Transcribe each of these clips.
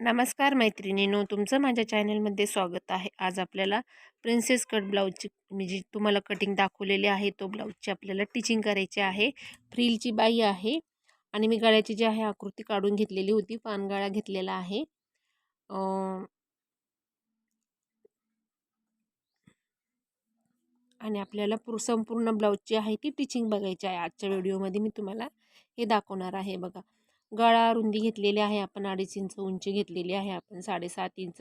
नमस्कार मैत्रिणीनो तुमचं माझ्या चॅनलमध्ये स्वागत आहे. आज आपल्याला प्रिन्सेस कट ब्लाऊजची मी जी तुम्हाला कटिंग दाखवलेली आहे तो ब्लाऊजची आपल्याला टिचिंग करायची आहे. फ्रीलची बाई आहे आणि मी गळ्याची जी आहे आकृती काढून घेतलेली होती पानगळा घेतलेला आहे. आणि आपल्याला पूर संपूर्ण ब्लाऊजची आहे ती टिचिंग बघायची आहे. आजच्या व्हिडिओमध्ये मी तुम्हाला हे दाखवणार आहे बघा. गळा रुंदी घेतलेली आहे आपण अडीच इंच उंची घेतलेली आहे आपण साडेसात इंच.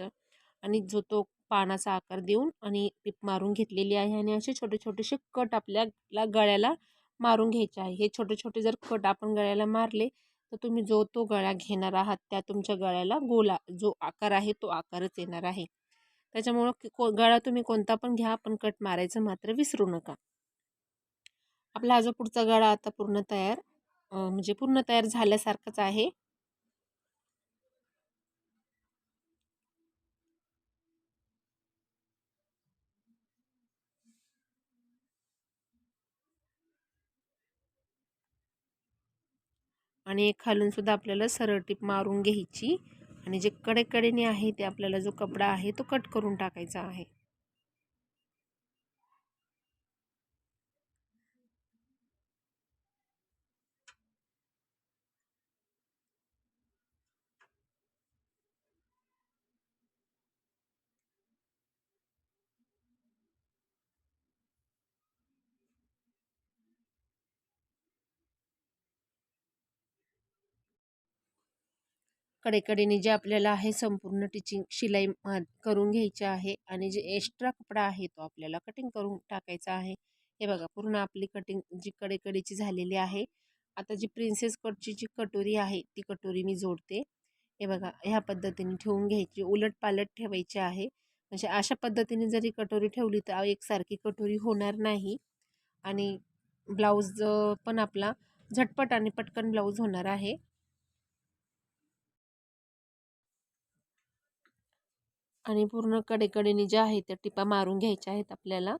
आणि जो तो पानाचा आकार देऊन आणि टिप मारून घेतलेली आहे आणि असे छोटे छोटेसे कट आपल्याला गळ्याला मारून घ्यायचे आहे. हे छोटे छोटे जर कट आपण गळ्याला मारले तर तुम्ही जो तो गळा घेणार आहात त्या तुमच्या गळ्याला गोला जो आकार आहे तो आकारच येणार आहे. त्याच्यामुळं को गळा तुम्ही कोणता पण घ्या पण कट मारायचं मात्र विसरू नका. आपला हा जो पुढचा गळा आता पूर्ण तयार म्हणजे पूर्ण तयार झाल्यासारखंच आहे. आणि खालून सुद्धा आपल्याला सरळ टीप मारून घ्यायची. आणि जे कडेकडेने आहे ते आपल्याला जो कपडा आहे तो कट करून टाकायचा आहे. कडेकडेने जे आपल्याला आहे संपूर्ण टिचिंग शिलाई करून घ्यायची आहे आणि जे एक्स्ट्रा कपडा आहे तो आपल्याला कटिंग करून टाकायचा आहे. हे बघा पूर्ण आपली कटिंग जी कडेकडेची झालेली आहे. आता जी प्रिन्सेस कटची जी कटोरी आहे ती कटोरी मी जोडते. हे बघा ह्या पद्धतीने ठेवून घ्यायची उलट पालट ठेवायची आहे. म्हणजे अशा पद्धतीने जरी कटोरी ठेवली तर एकसारखी कटोरी होणार नाही. आणि ब्लाऊज पण आपला झटपट आणि पटकन ब्लाऊज होणार आहे. आणि पूर्ण कडेकडेने ज्या आहेत त्या टिपा मारून घ्यायच्या आहेत आपल्याला.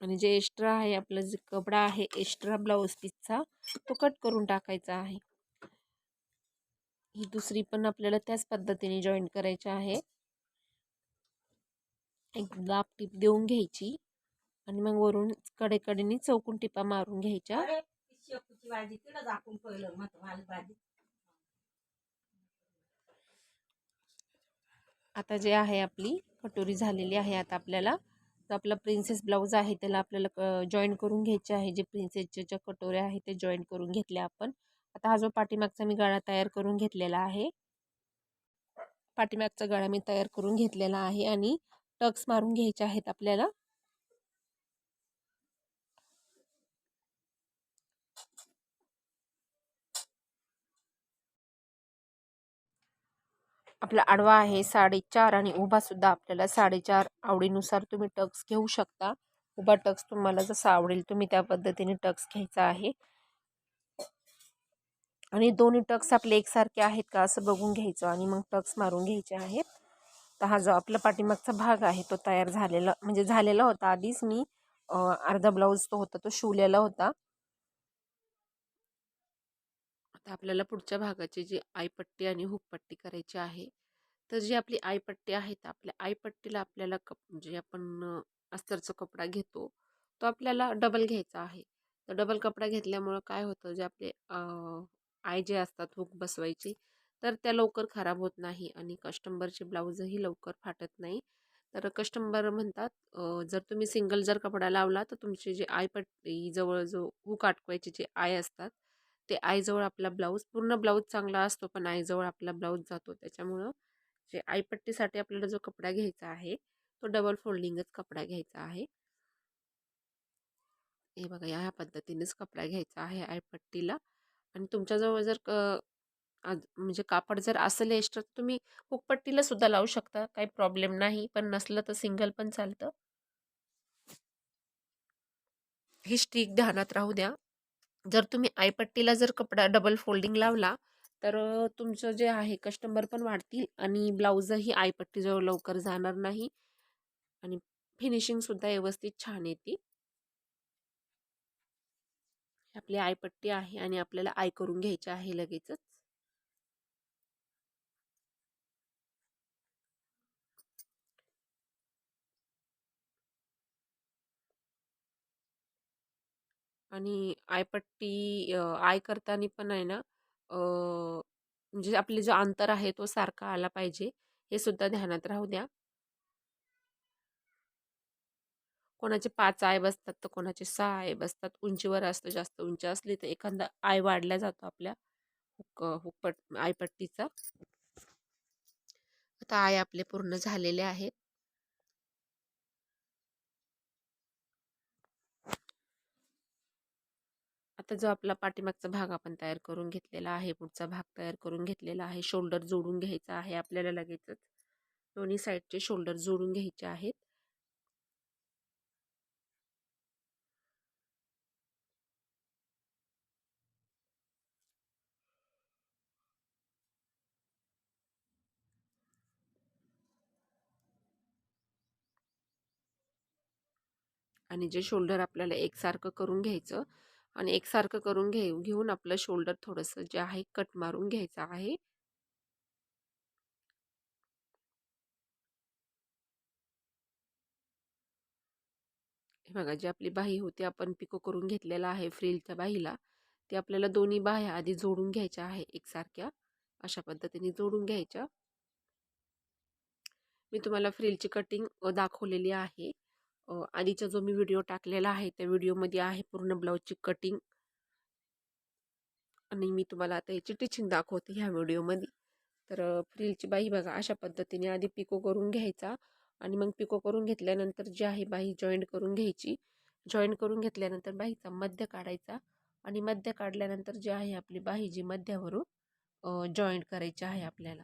आणि जे एक्स्ट्रा आहे आपला जे कपडा आहे एक्स्ट्रा ब्लाऊज पीसचा तो कट करून टाकायचा आहे. ही दुसरी पण आपल्याला त्याच पद्धतीने जॉईन करायची आहे. एक दाब टीप देऊन घ्यायची. आणि मग वरून कडेकडेने चौकून टिपा मारून घ्यायच्या. शेपूची भाजी तिला दाखवून ठेवलं मग माझी भाजी. आता जे आहे आपली कटोरी झालेली आहे आता आपल्याला. तर आपला प्रिन्सेस ब्लाऊज आहे त्याला आपल्याला जॉईन करून घ्यायचे आहे. जे प्रिन्सेसच्या ज्या कटोऱ्या आहेत ते जॉईन करून घेतल्या आपण. आता हा जो पाठीमागचा मी गळा तयार करून घेतलेला आहे पाठीमागचा गळा मी तयार करून घेतलेला आहे आणि टक्स मारून घ्यायचे आहेत आपल्याला. आपला आडवा आहे साडेचार आणि उभासुद्धा आपल्याला साडेचार आवडीनुसार तुम्ही टक्स घेऊ शकता. उभा टक्स तुम्हाला जसं आवडेल तुम्ही त्या पद्धतीने टक्स घ्यायचा आहे. आणि दोन्ही टक्स आपले एकसारखे आहेत का असं बघून घ्यायचं आणि मग टक्स मारून घ्यायचे आहेत. तर हा जो आपला पाठीमागचा भाग आहे तो तयार झालेला म्हणजे झालेला होता आधीच मी अर्धा ब्लाऊज तो होता तो शिवलेला होता. आता आपल्याला पुढच्या भागाची जी आयपट्टी आणि हुकपट्टी करायची आहे तर जी आपली आयपट्टी आहे तर आपल्या आयपट्टीला आपल्याला कप जे आपण अस्तरचा कपडा घेतो तो आपल्याला डबल घ्यायचा आहे. तर डबल कपडा घेतल्यामुळं काय होतं जे आपले आय जे असतात हुक बसवायची तर त्या लवकर खराब होत नाही आणि कस्टंबरचे ब्लाऊजही लवकर फाटत नाही. तर कस्टंबर म्हणतात जर तुम्ही सिंगल जर कपडा लावला तर तुमची जे आयपट्टी जवळ जो हुक अटकवायची जे आय असतात ते आईजवळ आपला ब्लाऊज पूर्ण ब्लाऊज चांगला असतो पण आईजवळ आपला ब्लाऊज जातो. त्याच्यामुळं जे आईपट्टीसाठी आपल्याला जो कपडा घ्यायचा आहे तो डबल फोल्डिंगच कपडा घ्यायचा आहे. हे बघा या पद्धतीनेच कपडा घ्यायचा आहे आईपट्टीला. आणि तुमच्याजवळ जर क म्हणजे कापड जर असेल एक्स्ट्रा तुम्ही हुकपट्टीला सुद्धा लावू शकता. काही प्रॉब्लेम नाही पण नसलं तर सिंगल पण चालतं. ही स्टिक ध्यानात राहू द्या. जर तुम्ही आयपट्टीला जर कपडा डबल फोल्डिंग लावला तर तुमचं जे आहे कस्टमर पण वाढतील आणि ब्लाऊजही आयपट्टीजवळ लवकर जाणार नाही आणि फिनिशिंगसुद्धा व्यवस्थित छान येते ही आपली आयपट्टी आहे आणि आपल्याला आय करून घ्यायची आहे लगेचच. आणि आयपट्टी आय करताना पण आहे ना म्हणजे आपले जो अंतर आहे तो सारखा आला पाहिजे हे सुद्धा ध्यानात राहू द्या. कोणाचे पाच आय बसतात तर कोणाचे सहा आय बसतात. उंचीवर असतं जास्त उंची असली तर एखादा आय वाढला जातो आपल्या हुक हुकपट आयपट्टीचा. आता आय आपले पूर्ण झालेले आहेत. आता जो आपला पाठीमागचा भाग आपण तयार करून घेतलेला आहे पुढचा भाग तयार करून घेतलेला आहे शोल्डर जोडून घ्यायचा आहे आपल्याला लगेचच. दोन्ही साईडचे शोल्डर जोडून घ्यायचे आहेत. आणि जे शोल्डर आपल्याला एकसारखं करून घ्यायचं आणि एकसारखं करून घे घेऊन आपलं शोल्डर थोडंसं जे आहे कट मारून घ्यायचं आहे. हे बघा जी आपली बाही होती आपण पिको करून घेतलेला आहे फ्रिलच्या बाहीला ती आपल्याला दोन्ही बाह्या आधी जोडून घ्यायच्या आहे एकसारख्या. अशा पद्धतीने जोडून घ्यायच्या. मी तुम्हाला फ्रिलची कटिंग दाखवलेली आहे. आधीचा जो मी व्हिडिओ टाकलेला आहे त्या व्हिडिओमध्ये आहे पूर्ण ब्लाऊजची कटिंग. आणि मी तुम्हाला आता याची टिचिंग दाखवते ह्या व्हिडिओमध्ये. तर फ्रिलची बाही बघा अशा पद्धतीने आधी पिको करून घ्यायचा आणि मग पिको करून घेतल्यानंतर जी आहे बाही जॉईंट करून घ्यायची. जॉईंट करून घेतल्यानंतर बाहीचा मध्य काढायचा आणि मध्य काढल्यानंतर जी आहे आपली बाही जी मध्यावरून जॉईंट करायची आहे आपल्याला.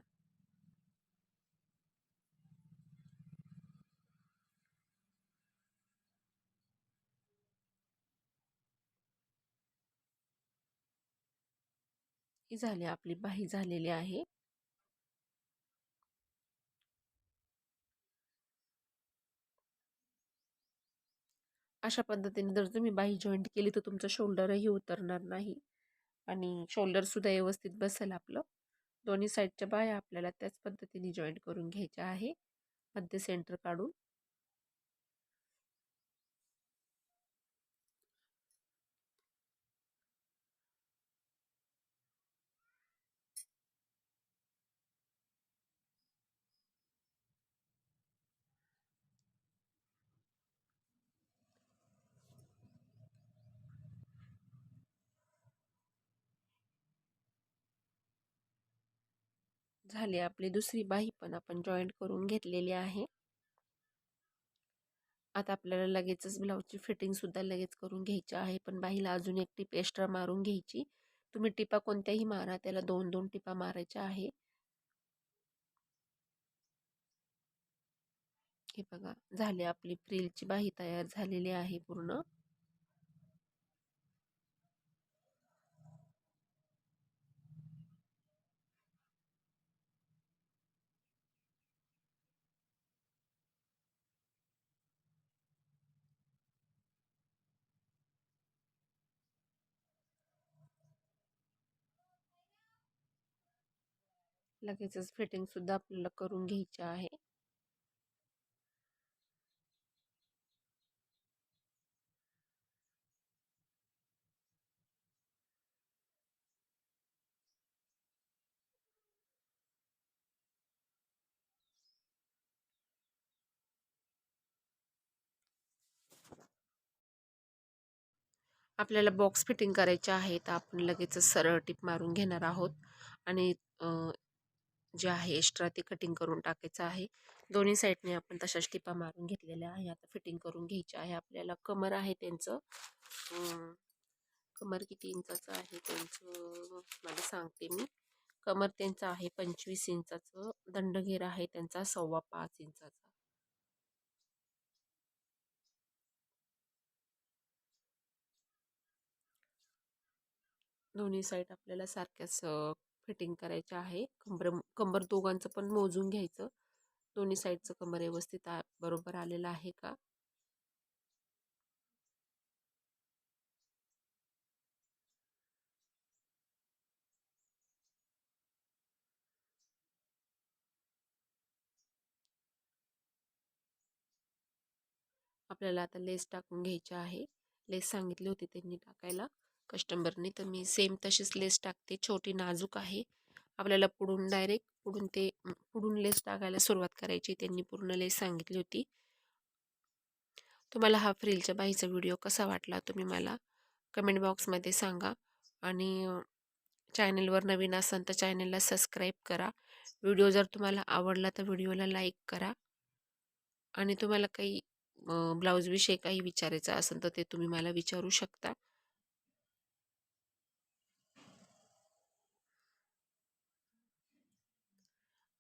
ही झाली आपली बाही झालेली आहे. अशा पद्धतीने जर तुम्ही बाही जॉईंट केली तर तुमचं शोल्डरही उतरणार नाही. आणि शोल्डरसुद्धा व्यवस्थित बसेल आपलं. दोन्ही साईडच्या बाया आपल्याला त्याच पद्धतीने जॉईंट करून घ्यायच्या आहे. मध्य सेंटर काढून. झाली. आपली दुसरी बाही पण आपण जॉईंट करून घेतलेली आहे. आता आपल्याला लगेचच ब्लाऊजची फिटिंगसुद्धा लगेच करून घ्यायची आहे. पण बाहीला अजून एक टीप एक्स्ट्रा मारून घ्यायची. तुम्ही टिपा कोणत्याही मारा. त्याला दोन दोन टिपा मारायच्या आहे. हे बघा झाली आपली फ्रिलची बाही तयार झालेली आहे पूर्ण. लगेचच फिटिंगसुद्धा आपल्याला करून घ्यायची आहे. आपल्याला बॉक्स फिटिंग करायचे आहे तर आपण लगेचच सरळ टिप मारून घेणार आहोत. आणि जे आहे एक्स्ट्रा ते कटिंग करून टाकायचं आहे. दोन्ही साईडने आपण तशाच टिपा मारून घेतलेल्या आहे आता फिटिंग करून घ्यायची आहे. आपल्याला कमर आहे त्यांचं. कमर किती इंचाचं आहे त्यांचं? मला सांगते मी. कमर त्यांचं आहे पंचवीस इंचाचं. दंडघेर आहे त्यांचा सव्वा पाच इंचाचा. दोन्ही साईड आपल्याला सारख्याच फिटिंग करायचे आहे. कंबर कंबर दोघांचं पण मोजून घ्यायचं. दोन्ही साईडचं कंबर व्यवस्थित बरोबर आलेलं आहे का? आपल्याला आता लेस टाकून घ्यायची आहे. लेस सांगितली होती त्यांनी टाकायला. कस्टमरनी तर मी सेम तशीच लेस टाकते. छोटी नाजूक आहे. आपल्याला पुढून डायरेक्ट पुढून ते पुढून लेस टाकायला सुरुवात करायची. त्यांनी पूर्ण लेस सांगितली होती. तुम्हाला हा फ्रिलच्या बाईचा व्हिडिओ कसा वाटला तुम्ही मला कमेंट बॉक्समध्ये सांगा. आणि चॅनेलवर नवीन असाल तर चॅनेलला सबस्क्राईब करा. व्हिडिओ जर तुम्हाला आवडला तर व्हिडिओला लाईक करा. आणि तुम्हाला काही ब्लाऊजविषयी काही विचारायचं असेल तर ते तुम्ही मला विचारू शकता.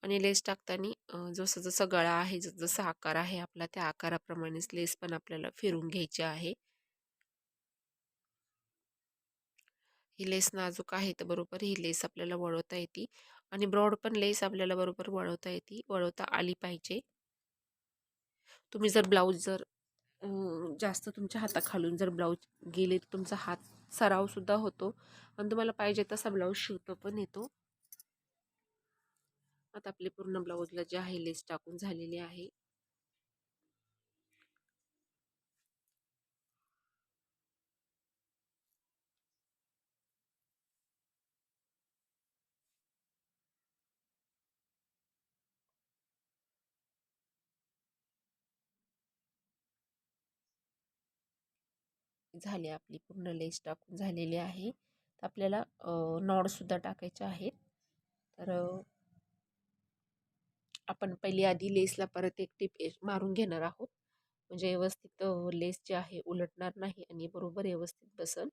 आणि लेस टाकताना जसं जसं गळा आहे जसं जसा आकार आहे आपला त्या आकाराप्रमाणेच लेस पण आपल्याला फिरून घ्यायची आहे. ही लेस नाजूक आहे तर बरोबर ही लेस आपल्याला वळवता येते. आणि ब्रॉड पण लेस आपल्याला बरोबर वळवता येते वळवता आली पाहिजे. तुम्ही जर ब्लाऊज जर जास्त तुमच्या हाताखालून जर ब्लाऊज गेले तर तुमचा हात सरावसुद्धा होतो. आणि तुम्हाला पाहिजे तसा ब्लाऊज शिवतो पण येतो. आता आपले पूर्ण ब्लाऊजला जे आहे लेस टाकून झालेली आहे. झाली आपली पूर्ण लेस टाकून झालेली आहे. तर आपल्याला नॉडसुद्धा टाकायचे आहेत. तर आपण पहिली आधी लेसला परत एक टिप मारून घेणार आहोत. म्हणजे व्यवस्थित लेस जे आहे उलटणार नाही आणि बरोबर व्यवस्थित बसल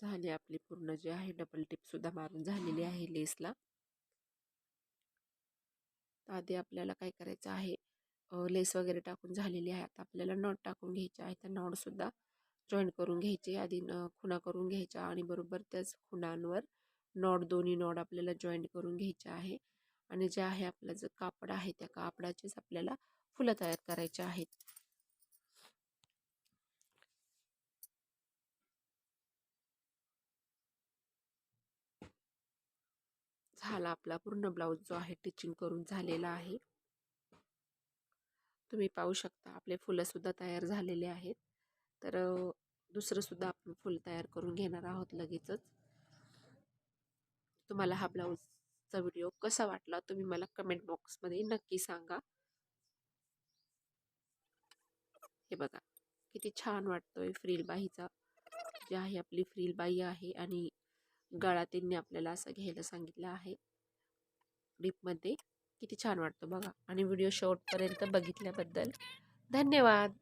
झाली आपली पूर्ण जे आहे डबल टिपसुद्धा मारून झालेली आहे लेसला तर आधी आपल्याला काय करायचं आहे लेस वगैरे टाकून झालेली आहे. आता आपल्याला नॉट टाकून घ्यायचे आहे. त्या नॉटसुद्धा जॉईंट करून घ्यायचे. आधी न खुणा करून घ्यायच्या आणि बरोबर त्याच खुणांवर नॉट दोन्ही नॉट आपल्याला जॉईंट करून घ्यायचे आहे. आणि जे आहे आपलं जे कापड आहे त्या कापडाचेच आपल्याला फुलं तयार करायचे आहेत. झाला आपला पूर्ण ब्लाऊज जो आहे टिचिंग करून झालेला आहे. तुम्ही पाहू शकता आपले फुलंसुद्धा तयार झालेले आहेत. तर दुसरंसुद्धा आपण फुलं तयार करून घेणार आहोत लगेचच. तुम्हाला हा ब्लाऊजचा व्हिडिओ कसा वाटला तुम्ही मला कमेंट बॉक्समध्ये नक्की सांगा. हे बघा किती छान वाटतोय फ्रील बाईचा जी आहे आपली फ्रील बाई आहे आणि गळा त्यांनी आपल्याला असं घ्यायला सांगितलं आहे. डीपमध्ये किती छान वाटतं बघा. आणि व्हिडिओ शेवटपर्यंत बघितल्याबद्दल धन्यवाद.